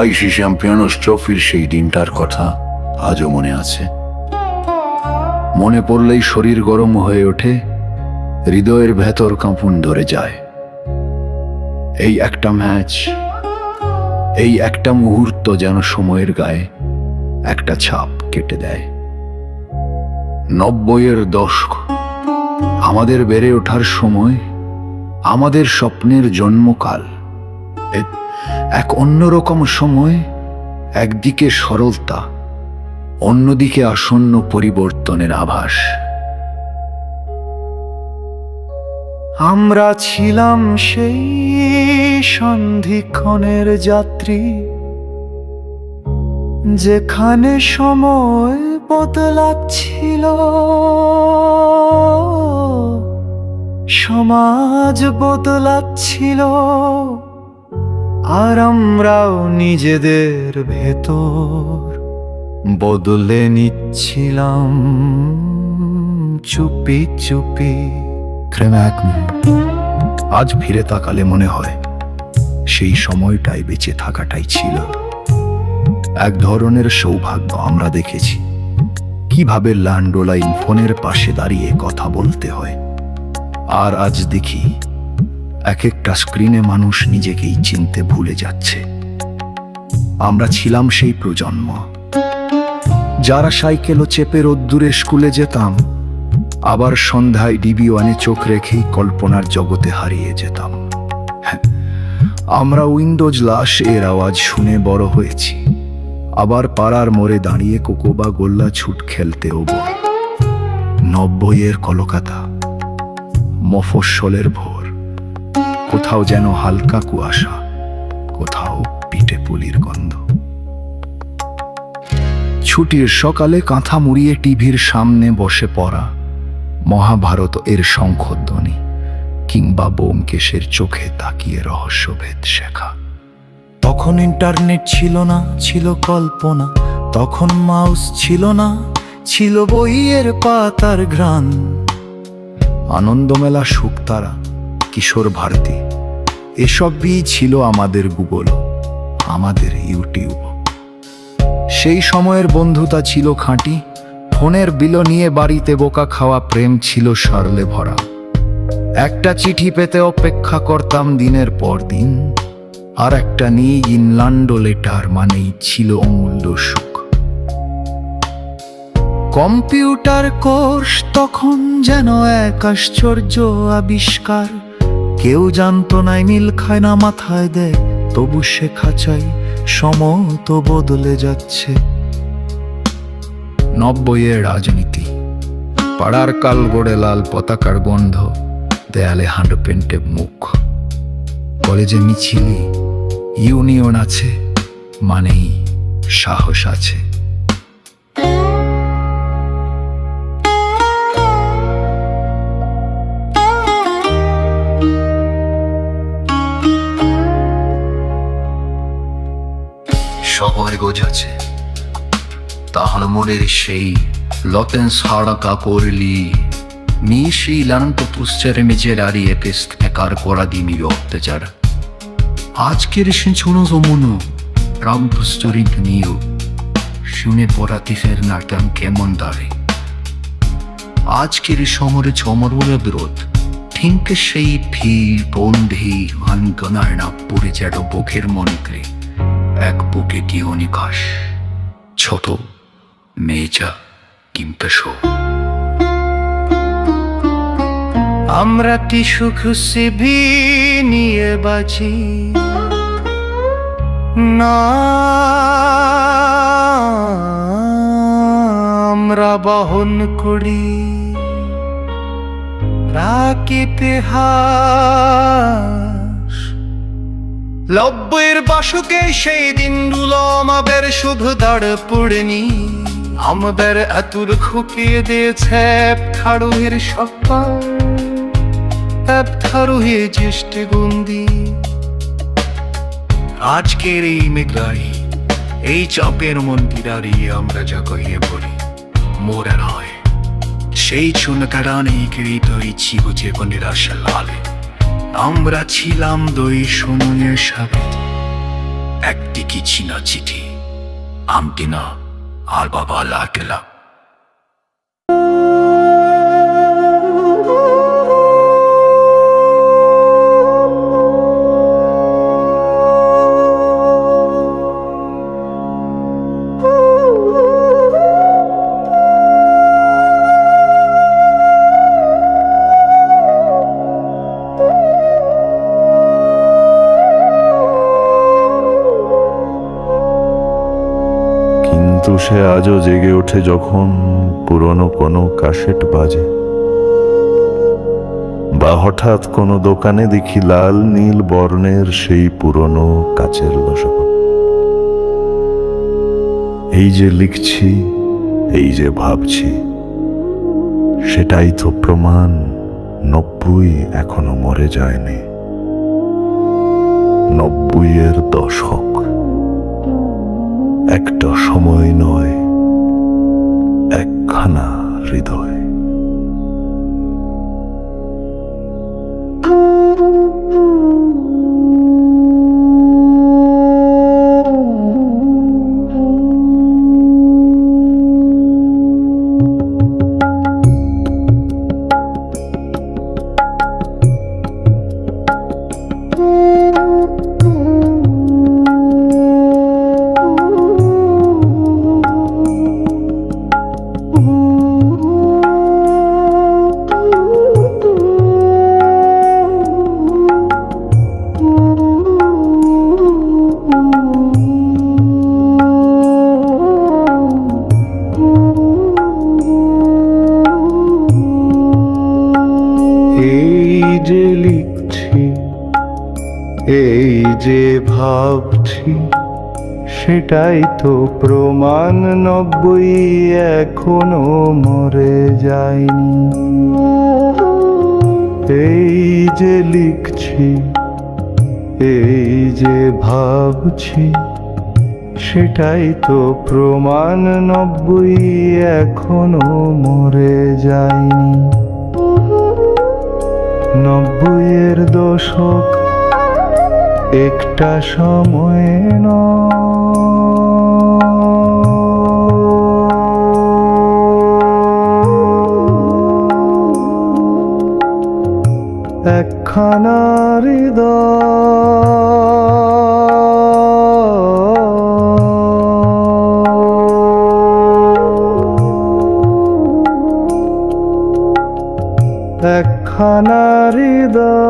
আইসি champions ট্রফির সেই দিনটার কথা আজও মনে আছে। মনে পড়লেই শরীর গরম হয়ে ওঠে, হৃদয়ের ভেতর কাঁপুন ধরে যায়। এই একটা ম্যাচ, এই একটা মুহূর্ত যেন সময়ের গায়ে একটা ছাপ কেটে দেয়। নব্বইয়ের দশক, আমাদের বেড়ে ওঠার সময়, আমাদের স্বপ্নের জন্মকাল এক অন্যরকম সময়, একদিকে সরলতা, অন্যদিকে আসন্ন পরিবর্তনের আভাস। আমরা ছিলাম সেই সন্ধিক্ষণের যাত্রী, যেখানে সময় বদলাচ্ছিল। সমাজ বদলাচ্ছিল। আর আমরাও নিজেদের ভেতর বদলে নিচ্ছিলাম। চুপি চুপি। আজ ফিরে তাকালে মনে হয় সেই সময়টাই বেঁচে থাকাটাই ছিল। এক ধরনের সৌভাগ্য আমরা দেখেছি। কীভাবে ল্যান্ডোলাইন ফোনের পাশে দাঁড়িয়ে কথা বলতে হয়। আর আজ দেখি এক একটা স্ক্রিনে মানুষ নিজেকেই চিনতে ভুলে যাচ্ছে। আমরা ছিলাম সেই প্রজন্ম। যারা সাইকেল ও চেপে রোদ্দুরে স্কুলে যেতাম আবার সন্ধ্যায় ডিবি ওয়ানে চোখ রেখেই কল্পনার জগতে হারিয়ে যেতাম। হ্যাঁ, আমরা উইন্ডোজ লাশ এর আওয়াজ শুনে বড় হয়েছি। আবার পাড়ার মোড়ে দাঁড়িয়ে কোকো বা গোল্লা ছুট খেলতেও বই নব্বইয়ের কলকাতা মফস্বলের ভোর। কোথাও যেন হালকা কুয়াশা কোথাও পিঠে পুলির গন্ধ। ছুটির সকালে কাঁথা মুড়িয়ে টিভির সামনে বসে পড়া মহাভারত এর শঙ্খধ্বনি কিংবা বোমকেশের চোখে তাকিয়ে রহস্যভেদ শেখা। তখন ইন্টারনেট ছিল না ছিল কল্পনা তখন মাউস ছিল না ছিল বইয়ের পাতার ঘ্রাণ। আনন্দমেলা শুকতারা কিশোর ভারতী। এসবই ছিল আমাদের গুগল, আমাদের ইউটিউব। সেই সময়ের বন্ধুতা ছিল খাঁটি, ফোনের বিলো নিয়ে বাড়িতে বোকা খাওয়া প্রেম ছিল সরলে ভরা। একটা চিঠি পেতে অপেক্ষা করতাম দিনের পর দিন, আর একটা নিয়ে ইনল্যান্ডো লেটার মানেই ছিল অমূল্য সুখ। কম্পিউটার কোর্স তখন যেন এক আশ্চর্য আবিষ্কার। কেউ জানতো না মিল খায় না মাথায় দেয় তবু শেখা চাই, সময় তো বদলে যাচ্ছে। নব্বইয়ের রাজনীতি, পাড়ার কাল গড়ে লাল পতাকার গন্ধ, দেয়ালে হাঁটো পেন্টে মুখ। কলেজে মিছিলি, ইউনিয়ন আছে, মানেই সাহস আছে। সময় গোজাছে তাহলে মনের সেই লতেন সাড়া কাপড়লি মিশি লান্ত পুষ্চারে মেজে দাঁড়িয়ে পেস্ক একার করা দিমি অত্যাচার আজকের শুনো মনো রাম পুস্তরিক নিও শুনে পরাতিফের নাটন কেমন দাঁড়ে। আজকের সমরে চমরবলে বিরোধ ঠিক সেই ভিড় বন্ধি আনগনার না পড়ে যেন বুকের মনকে। এক বুকে টিওনিকাশ ছোট মেজা কিংবা শো আমরা টিসু খুশি নিয়ে বাঁচি? না, আমরা বহন করি। রাকিতিহাস লব্বইয়ের বাসুকে সেই দিনগুলো আমাদের শুধু দাঁড় পড়েনি। আমাদের আতুর খুকিয়ে দিয়েছে খাড়ুয়ের সকাল। এক থারুহে জ্যেষ্ঠ গন্দি। আজকের এই মেঘলাই এই চাপের মন্দি দাঁড়িয়ে আমরা যা কহিয়ে বলি, মোরা নয়। সেই চুনকারানি কিরিত ইচ্ছি বুঝে নিরাশা লালে। আমরা ছিলাম দই সময়ের সাথে। একটি একদিকে চিনা চিঠি? আমটি না আর বাবা লাকেলা সে আজও জেগে ওঠে যখন পুরনো কোনো কাসেট বাজে। বা হঠাৎ কোনো দোকানে দেখি লাল, নীল বর্ণের সেই পুরনো কাচের লসক এই যে লিখছি, এই যে ভাবছি, সেটাই তো প্রমাণ, নব্বই এখনও মরে যায়নি। নব্বইয়ের দশক। একটা সময় নয় একখানা হৃদয়। এই যে ভাবছি, সেটাই তো প্রমাণ। নব্বই এখনও মরে যায়নি। এই যে লিখছি, এই যে ভাবছি, সেটাই তো প্রমাণ। নব্বই এখনও মরে যায়নি। নব্বইয়ের দশক একটা সময়। একখানা হৃদয় একখানা হৃদয়